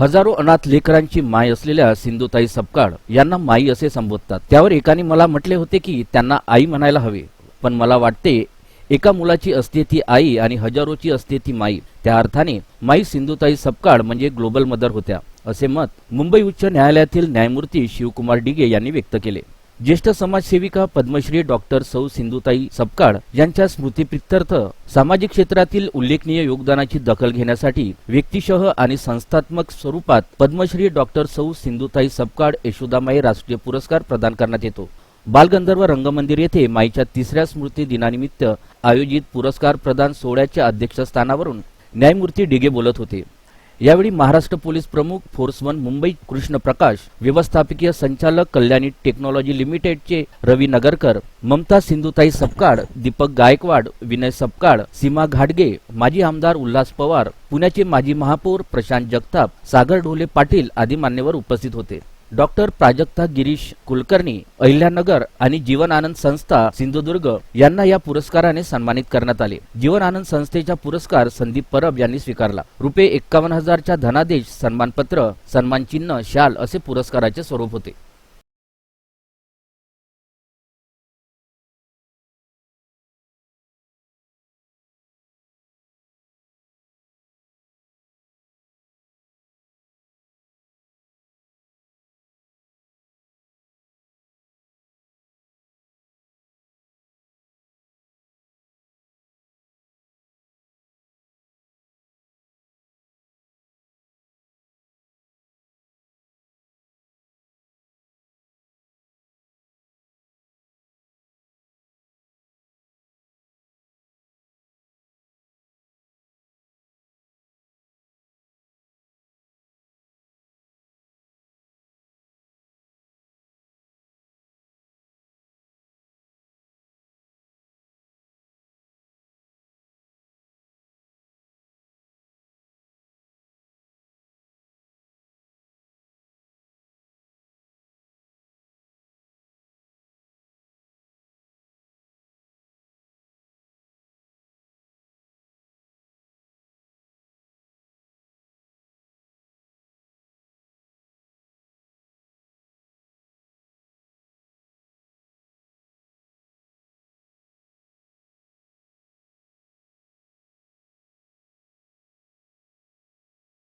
हजारो अनाथ लेकरांची माय असलेल्या सिंधुताई सपकाळ यांना माई असे संबोधतात. त्यावर एकाने मला म्हटले होते की त्यांना आई म्हणायला हवे पण मला वाटते एका मुलाची असते ती आई आणि हजारोची असते ती माई. त्या अर्थाने माई सिंधुताई सपकाळ म्हणजे ग्लोबल मदर होत्या असे मत मुंबई उच्च न्यायालयातील न्यायमूर्ती शिवकुमार डिगे यांनी व्यक्त केले. ज्येष्ठ समाजसेविका पद्मश्री डॉक्टर सौ सिंधुताई सपकाळ यांच्या स्मृतीप्रित्यर्थ सामाजिक क्षेत्रातील उल्लेखनीय योगदानाची दखल घेण्यासाठी व्यक्तिशः आणि संस्थात्मक स्वरूपात पद्मश्री डॉक्टर सौ सिंधुताई सपकाळ यशोदामाई राष्ट्रीय पुरस्कार प्रदान करण्यात येतो. बालगंधर्व रंगमंदिर येथे माईच्या तिसऱ्या स्मृती दिनानिमित्त आयोजित पुरस्कार प्रदान सोहळ्याच्या अध्यक्षस्थानावरून न्यायमूर्ती डिगे बोलत होते. यावेळी महाराष्ट्र पोलीस प्रमुख फोर्सवन मुंबई कृष्ण प्रकाश व्यवस्थापकीय संचालक कल्याणी टेक्नॉलॉजी लिमिटेडचे रवी नगरकर ममता सिंधुताई सपकाळ दीपक गायकवाड विनय सपकाळ सीमा घाटगे माजी आमदार उल्हास पवार पुण्याचे माजी महापौर प्रशांत जगताप सागर ढोले पाटील आदी मान्यवर उपस्थित होते. डॉक्टर प्राजक्ता गिरीश कुलकर्णी अहिल्यानगर आणि जीवन आनंद संस्था सिंधुदुर्ग यांना या पुरस्काराने सन्मानित करण्यात आले. जीवन आनंद संस्थेचा पुरस्कार संदीप परब यांनी स्वीकारला. रुपये एक्कावन्न हजारच्या धनादेश सन्मानपत्र सन्मान चिन्ह शाल असे पुरस्काराचे स्वरूप होते.